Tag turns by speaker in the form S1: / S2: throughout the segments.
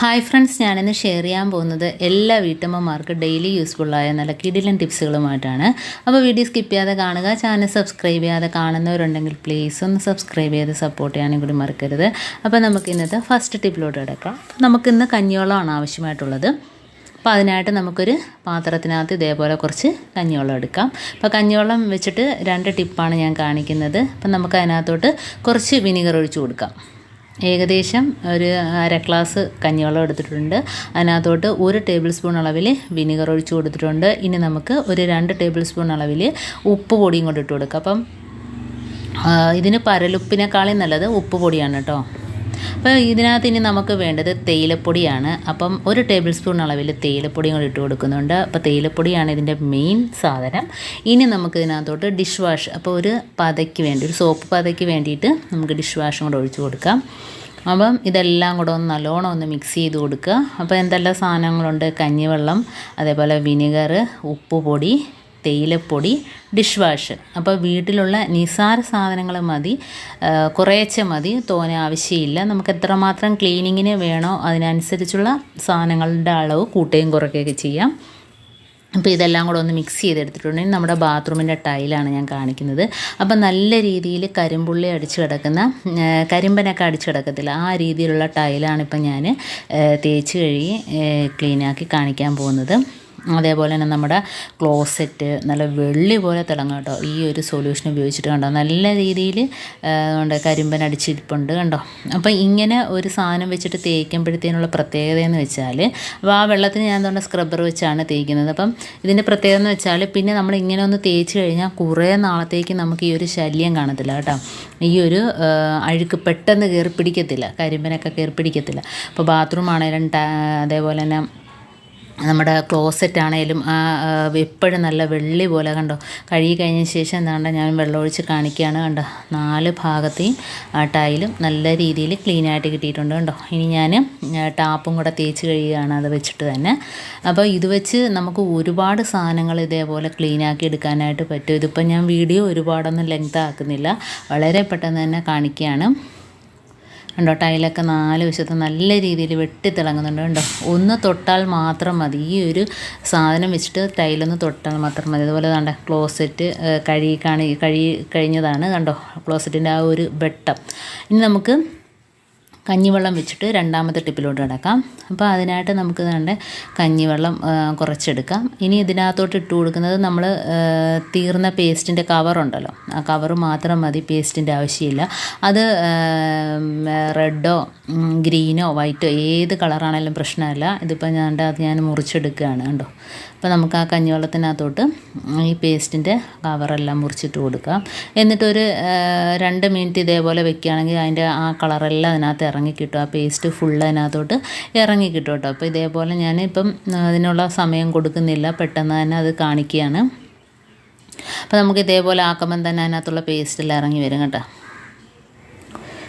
S1: Hi friends ഞാനിന്ന് share ചെയ്യാൻ പോകുന്നത് എല്ലാ വീട്ടമ്മമാർക്ക് ഡെയിലി യൂസ്ഫുള്ളായ നല്ല കിടിലൻ ടിപ്സുകളുമായിട്ടാണ് അപ്പോൾ വീഡിയോ സ്കിപ്പ് ചെയ്യാതെ കാണുക ചാനൽ സബ്സ്ക്രൈബ് ചെയ്യാതെ കാണുന്നവരുണ്ടെങ്കിൽ പ്ലീസ് ഒന്ന് സബ്സ്ക്രൈബ് ചെയ്ത് സപ്പോർട്ട് ചെയ്യാനും കൂടി മറക്കരുത്. അപ്പോൾ നമുക്ക് ഇന്നത്തെ ഫസ്റ്റ് ടിപ്പിലോട്ട് കിടക്കാം. നമുക്കിന്ന് കഞ്ഞിവെള്ളമാണ് ആവശ്യമായിട്ടുള്ളത്. അപ്പോൾ അതിനായിട്ട് നമുക്കൊരു പാത്രത്തിനകത്ത് ഇതേപോലെ കുറച്ച് കഞ്ഞിവെള്ളം എടുക്കാം. അപ്പോൾ കഞ്ഞിവെള്ളം വെച്ചിട്ട് രണ്ട് ടിപ്പാണ് ഞാൻ കാണിക്കുന്നത്. അപ്പം നമുക്ക് അതിനകത്തോട്ട് കുറച്ച് വിനീഗർ ഒഴിച്ചു കൊടുക്കാം. ഏകദേശം ഒരു അര ഗ്ലാസ് കഞ്ഞിവെള്ളം എടുത്തിട്ടുണ്ട്. അതിനകത്തോട്ട് ഒരു ടേബിൾ സ്പൂൺ അളവിൽ വിനിഗർ ഒഴിച്ച് കൊടുത്തിട്ടുണ്ട്. ഇനി നമുക്ക് ഒരു രണ്ട് ടേബിൾ സ്പൂൺ അളവിൽ ഉപ്പ് പൊടിയും കൊണ്ട് ഇട്ട് കൊടുക്കാം. അപ്പം ഇതിന് പരലുപ്പിനേക്കാളും നല്ലത് ഉപ്പ് പൊടിയാണ് കേട്ടോ. അപ്പോൾ ഇതിനകത്ത് ഇനി നമുക്ക് വേണ്ടത് തേയിലപ്പൊടിയാണ്. അപ്പം ഒരു ടേബിൾ സ്പൂൺ അളവിൽ തേയിലപ്പൊടിയും കൂടി ഇട്ട് കൊടുക്കുന്നുണ്ട്. അപ്പോൾ തേയിലപ്പൊടിയാണ് ഇതിന്റെ മെയിൻ സാധനം. ഇനി നമുക്ക് ഇതിനകത്തോട്ട് ഡിഷ് വാഷ്. അപ്പോൾ ഒരു പതയ്ക്ക് വേണ്ടി ഒരു സോപ്പ് പതയ്ക്ക് വേണ്ടിയിട്ട് നമുക്ക് ഡിഷ് വാഷും കൂടെ ഒഴിച്ച് കൊടുക്കാം. അപ്പം ഇതെല്ലാം കൂടെ ഒന്ന് നല്ലോണം ഒന്ന് മിക്സ് ചെയ്ത് കൊടുക്കുക. അപ്പോൾ എന്തെല്ലാം സാധനങ്ങളുണ്ട്? കഞ്ഞിവെള്ളം അതേപോലെ വിനെഗർ ഉപ്പുപൊടി തേയിലപ്പൊടി ഡിഷ് വാഷ് അപ്പോൾ വീട്ടിലുള്ള നിസാര സാധനങ്ങൾ മതി. കുറേച്ചെ മതി. തോനെ ആവശ്യമില്ല. നമുക്ക് എത്രമാത്രം ക്ലീനിങ്ങിന് വേണോ അതിനനുസരിച്ചുള്ള സാധനങ്ങളുടെ അളവ് കൂട്ടുകയും കുറയ്ക്കുകയൊക്കെ ചെയ്യാം. അപ്പോൾ ഇതെല്ലാം കൂടെ ഒന്ന് മിക്സ് ചെയ്തെടുത്തിട്ടുണ്ടെങ്കിൽ നമ്മുടെ ബാത്റൂമിന്റെ ടൈലാണ് ഞാൻ കാണിക്കുന്നത്. അപ്പോൾ നല്ല രീതിയിൽ കരിമ്പുള്ളി അടിച്ച് കിടക്കുന്ന കരിമ്പനൊക്കെ അടിച്ച് കിടക്കത്തില്ല. ആ രീതിയിലുള്ള ടൈലാണ് ഇപ്പം ഞാൻ തേച്ച് കഴുകി ക്ലീനാക്കി കാണിക്കാൻ പോകുന്നത്. അതേപോലെ തന്നെ നമ്മുടെ ക്ലോസറ്റ് നല്ല വെള്ളി പോലെ തിളങ്ങും കേട്ടോ. ഈ ഒരു സൊല്യൂഷൻ ഉപയോഗിച്ചിട്ട് കണ്ടോ? നല്ല രീതിയിൽ ഉണ്ട് കരിമ്പൻ അടിച്ചിരിപ്പുണ്ട് കണ്ടോ? അപ്പോൾ ഇങ്ങനെ ഒരു സാധനം വെച്ചിട്ട് തേക്കുമ്പോഴത്തേനുള്ള പ്രത്യേകത എന്ന് വെച്ചാൽ അപ്പോൾ ആ വെള്ളത്തിന് ഞാൻ എന്തുകൊണ്ട് സ്ക്രബ്ബർ വെച്ചാണ് തേക്കുന്നത്. അപ്പം ഇതിന്റെ പ്രത്യേകത എന്ന് വെച്ചാൽ പിന്നെ നമ്മൾ ഇങ്ങനെ ഒന്ന് തേച്ച് കഴിഞ്ഞാൽ കുറേ നാളത്തേക്ക് നമുക്ക് ഈ ഒരു ശല്യം കാണത്തില്ല കേട്ടോ. ഈ ഒരു അഴുക്ക് പെട്ടെന്ന് കയറി പിടിക്കത്തില്ല. കരിമ്പനൊക്കെ കയറി പിടിക്കത്തില്ല. അപ്പോൾ ബാത്റൂം ആണെങ്കിലും അതേപോലെ തന്നെ നമ്മുടെ ക്ലോസറ്റ് ആണേലും ആ എപ്പോഴും നല്ല വെള്ളി പോലെ കണ്ടോ? കഴുകി കഴിഞ്ഞ ശേഷം എന്താണ്ട് ഞാൻ വെള്ളമൊഴിച്ച് കാണിക്കുകയാണ് കണ്ടോ? നാല് ഭാഗത്തെയും ടൈലും നല്ല രീതിയിൽ ക്ലീൻ ആയിട്ട് കിട്ടിയിട്ടുണ്ട് കണ്ടോ? ഇനി ഞാൻ ടാപ്പും കൂടെ തേച്ച് കഴിയുകയാണ് അത് വെച്ചിട്ട് തന്നെ. അപ്പോൾ ഇത് വെച്ച് നമുക്ക് ഒരുപാട് സാധനങ്ങൾ ഇതേപോലെ ക്ലീൻ ആക്കി എടുക്കാനായിട്ട് പറ്റും. ഇതിപ്പോൾ ഞാൻ വീഡിയോ ഒരുപാടൊന്നും ലെങ്ത് ആക്കുന്നില്ല. വളരെ പെട്ടെന്ന് തന്നെ കാണിക്കുകയാണ്. കണ്ടോ ടൈലൊക്കെ നാല് വശത്ത് നല്ല രീതിയിൽ വെട്ടിത്തിളങ്ങുന്നുണ്ട് കണ്ടോ? ഒന്ന് തൊട്ടാൽ മാത്രം മതി. ഈ ഒരു സാധനം വെച്ചിട്ട് ടൈലൊന്ന് തൊട്ടാൽ മാത്രം മതി. അതുപോലെ കണ്ട ക്ലോസറ്റ് കഴുകി കാണി കഴുകി കഴിഞ്ഞതാണ് കണ്ടോ ക്ലോസറ്റിന്റെ ആ ഒരു വെട്ടം. ഇനി നമുക്ക് കഞ്ഞിവെള്ളം വെച്ചിട്ട് രണ്ടാമത്തെ ടിപ്പിലോട്ട് കിടക്കാം അപ്പോൾ അതിനായിട്ട് നമുക്ക് വേണ്ട കഞ്ഞിവെള്ളം കുറച്ചെടുക്കാം. ഇനി ഇതിനകത്തോട്ട് ഇട്ട് കൊടുക്കുന്നത് നമ്മൾ തീർന്ന പേസ്റ്റിന്റെ കവറുണ്ടല്ലോ. ആ കവർ മാത്രം മതി പേസ്റ്റിന്റെ ആവശ്യമില്ല. അത് റെഡോ ഗ്രീനോ വൈറ്റോ ഏത് കളറാണെങ്കിലും പ്രശ്നമല്ല. ഇതിപ്പോൾ ഞാൻ അത് ഞാൻ മുറിച്ചെടുക്കുകയാണ് കണ്ടോ. അപ്പോൾ നമുക്ക് ആ കഞ്ഞിവെള്ളത്തിനകത്തോട്ട് ഈ പേസ്റ്റിന്റെ കവറെല്ലാം മുറിച്ചിട്ട് കൊടുക്കാം. എന്നിട്ടൊരു രണ്ട് മിനിറ്റ് ഇതേപോലെ വെക്കുകയാണെങ്കിൽ അതിന്റെ ആ കളറെല്ലാം അതിനകത്ത് ഇറങ്ങി കിട്ടും ആ പേസ്റ്റ് ഫുൾ അതിനകത്തോട്ട് ഇറങ്ങി കിട്ടും കേട്ടോ അപ്പോൾ ഇതേപോലെ ഞാൻ ഇപ്പം അതിനുള്ള സമയം കൊടുക്കുന്നില്ല. പെട്ടെന്ന് തന്നെ അത് കാണിക്കുകയാണ്. അപ്പോൾ നമുക്ക് ഇതേപോലെ ആക്കുമ്പം തന്നെ അതിനകത്തുള്ള പേസ്റ്റിൽ ഇറങ്ങി വരും കേട്ടോ.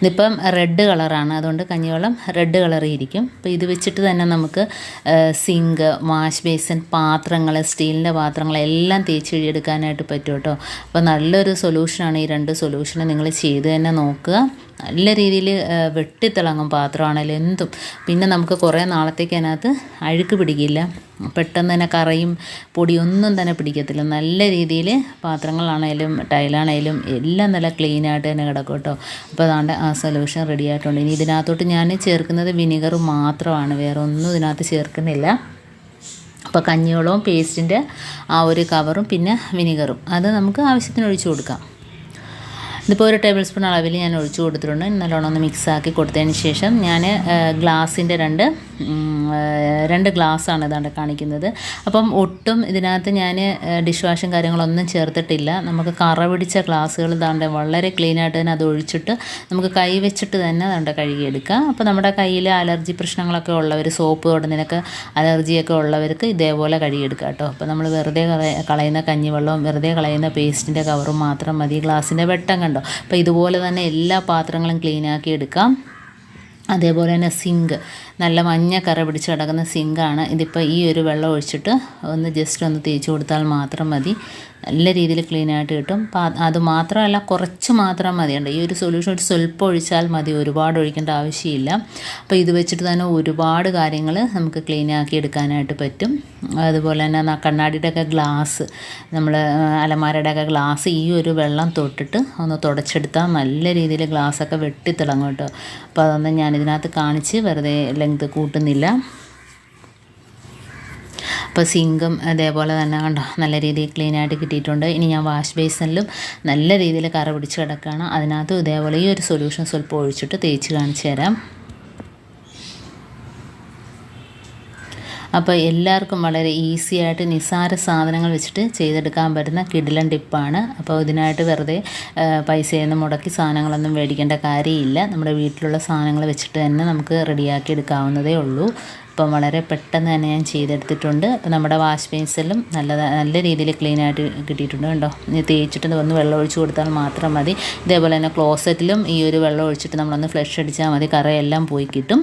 S1: ഇതിപ്പം റെഡ് കളറാണ് അതുകൊണ്ട് കഞ്ഞിവെള്ളം റെഡ് കളറിൽ ഇരിക്കും. അപ്പോൾ ഇത് വെച്ചിട്ട് തന്നെ നമുക്ക് സിങ്ക് വാഷ് ബേസിൻ പാത്രങ്ങൾ സ്റ്റീലിന്റെ പാത്രങ്ങൾ എല്ലാം തേച്ച് കഴിയെടുക്കാനായിട്ട് പറ്റും കേട്ടോ. അപ്പോൾ നല്ലൊരു സൊല്യൂഷനാണ് ഈ രണ്ട് സൊല്യൂഷനും നിങ്ങൾ ചെയ്ത് തന്നെ നോക്കുക. നല്ല രീതിയിൽ വെട്ടിത്തിളങ്ങും പാത്രമാണെങ്കിലും എന്തും. പിന്നെ നമുക്ക് കുറേ നാളത്തേക്ക് അതിനകത്ത് അഴുക്ക് പിടിക്കില്ല. പെട്ടെന്ന് തന്നെ കറയും പൊടിയൊന്നും തന്നെ പിടിക്കത്തില്ല. നല്ല രീതിയിൽ പാത്രങ്ങളാണേലും ടൈലാണേലും എല്ലാം നല്ല ക്ലീനായിട്ട് തന്നെ കിടക്കും കേട്ടോ. അപ്പോൾ അതാണ്ട് ആ സൊല്യൂഷൻ റെഡി ആയിട്ടുണ്ട്. ഇനി ഇതിനകത്തോട്ട് ഞാൻ ചേർക്കുന്നത് വിനിഗർ മാത്രമാണ്. വേറെ ഒന്നും ഇതിനകത്ത് ചേർക്കുന്നില്ല. അപ്പോൾ കഞ്ഞിവെള്ളവും പേസ്റ്റിന്റെ ആ ഒരു കവറും പിന്നെ വിനിഗറും. അത് നമുക്ക് ആവശ്യത്തിന് ഒഴിച്ചു കൊടുക്കാം. ഇതിപ്പോൾ ഒരു ടേബിൾ സ്പൂൺ അളവിൽ ഞാൻ ഒഴിച്ചു കൊടുത്തിട്ടുണ്ട്. നല്ലോണം ഒന്ന് മിക്സ് ആക്കി കൊടുത്തതിന് ശേഷം ഞാൻ ഗ്ലാസിന്റെ രണ്ട് രണ്ട് ഗ്ലാസ്സാണ് ഇതാണ്ട് കാണിക്കുന്നത്. അപ്പം ഒട്ടും ഇതിനകത്ത് ഞാൻ ഡിഷ് വാഷും കാര്യങ്ങളൊന്നും ചേർത്തിട്ടില്ല. നമുക്ക് കറ പിടിച്ച ഗ്ലാസ്സുകൾ ഇതാണ്ട് വളരെ ക്ലീൻ ആയിട്ട് തന്നെ അത് ഒഴിച്ചിട്ട് നമുക്ക് കൈ വെച്ചിട്ട് തന്നെ അതുകൊണ്ട് കഴുകിയെടുക്കാം. അപ്പോൾ നമ്മുടെ കയ്യിൽ അലർജി പ്രശ്നങ്ങളൊക്കെ ഉള്ളവർ സോപ്പ് തൊടുന്നതിനൊക്കെ അലർജിയൊക്കെ ഉള്ളവർക്ക് ഇതേപോലെ കഴുകിയെടുക്കാം കേട്ടോ. അപ്പോൾ നമ്മൾ വെറുതെ കളയ- കളയുന്ന കഞ്ഞിവെള്ളവും വെറുതെ കളയുന്ന പേസ്റ്റിന്റെ കവറും മാത്രം മതി. ഗ്ലാസിന്റെ വെട്ടം കണ്ടോ? അപ്പോൾ ഇതുപോലെ തന്നെ എല്ലാ പാത്രങ്ങളും ക്ലീനാക്കി എടുക്കാം. അതേപോലെ തന്നെ സിങ്ക്. നല്ല മഞ്ഞ കറ പിടിച്ച് കിടക്കുന്ന സിങ്കാണ്. ഇതിപ്പോൾ ഈ ഒരു വെള്ളം ഒഴിച്ചിട്ട് ഒന്ന് ജസ്റ്റ് ഒന്ന് തേച്ച് കൊടുത്താൽ മാത്രം മതി. നല്ല രീതിയിൽ ക്ലീൻ ആയിട്ട് കിട്ടും. അത് മാത്രമല്ല കുറച്ച് മാത്രം മതിയുണ്ട്. ഈ ഒരു സൊല്യൂഷൻ ഒരു സ്വല്പം ഒഴിച്ചാൽ മതി. ഒരുപാട് ഒഴിക്കേണ്ട ആവശ്യമില്ല. അപ്പോൾ ഇത് വെച്ചിട്ട് തന്നെ ഒരുപാട് കാര്യങ്ങൾ നമുക്ക് ക്ലീൻ ആക്കി എടുക്കാനായിട്ട് പറ്റും. അതുപോലെ തന്നെ ആ കണ്ണാടിയുടെ ഒക്കെ ഗ്ലാസ് നമ്മൾ അലമാരയുടെ ഒക്കെ ഗ്ലാസ് ഈ ഒരു വെള്ളം തൊട്ടിട്ട് ഒന്ന് തുടച്ചെടുത്താൽ നല്ല രീതിയിൽ ഗ്ലാസ്സൊക്കെ വെട്ടിത്തിളങ്ങും കേട്ടോ. അപ്പോൾ അതൊന്നും ഞാനിതിനകത്ത് കാണിച്ച് വെറുതെ ലെങ്ത് കൂട്ടുന്നില്ല. അപ്പോൾ സിങ്കും അതേപോലെ തന്നെ കണ്ടോ നല്ല രീതിയിൽ ക്ലീൻ ആയിട്ട് കിട്ടിയിട്ടുണ്ട്. ഇനി ഞാൻ വാഷ് ബേസിനിലും നല്ല രീതിയിൽ കറ പിടിച്ച് കിടക്കുകയാണ്. അതിനകത്തും ഇതേപോലെ ഈ ഒരു സൊല്യൂഷൻ സ്വല്പം ഒഴിച്ചിട്ട് തേച്ച് കാണിച്ചു തരാം. അപ്പോൾ എല്ലാവർക്കും വളരെ ഈസി ആയിട്ട് നിസ്സാര സാധനങ്ങൾ വെച്ചിട്ട് ചെയ്തെടുക്കാൻ പറ്റുന്ന കിടിലൻ ടിപ്പാണ് അപ്പോൾ ഇതിനായിട്ട് വെറുതെ പൈസയൊന്നും മുടക്കി സാധനങ്ങളൊന്നും മേടിക്കേണ്ട കാര്യമില്ല. നമ്മുടെ വീട്ടിലുള്ള സാധനങ്ങൾ വെച്ചിട്ട് തന്നെ നമുക്ക് റെഡിയാക്കി എടുക്കാവുന്നതേ ഉള്ളൂ. ഇപ്പം വളരെ പെട്ടെന്ന് തന്നെ ഞാൻ ചെയ്തെടുത്തിട്ടുണ്ട്. നമ്മുടെ വാഷ് ബേസിലും നല്ല നല്ല രീതിയിൽ ക്ലീൻ ആയിട്ട് കിട്ടിയിട്ടുണ്ട് കണ്ടോ? തേച്ചിട്ട് ഒന്ന് വെള്ളം ഒഴിച്ച് കൊടുത്താൽ മാത്രം മതി. ഇതേപോലെ തന്നെ ക്ലോസറ്റിലും ഈ ഒരു വെള്ളം ഒഴിച്ചിട്ട് നമ്മളൊന്ന് ഫ്ലഷ് അടിച്ചാൽ മതി. കറയെല്ലാം പോയി കിട്ടും.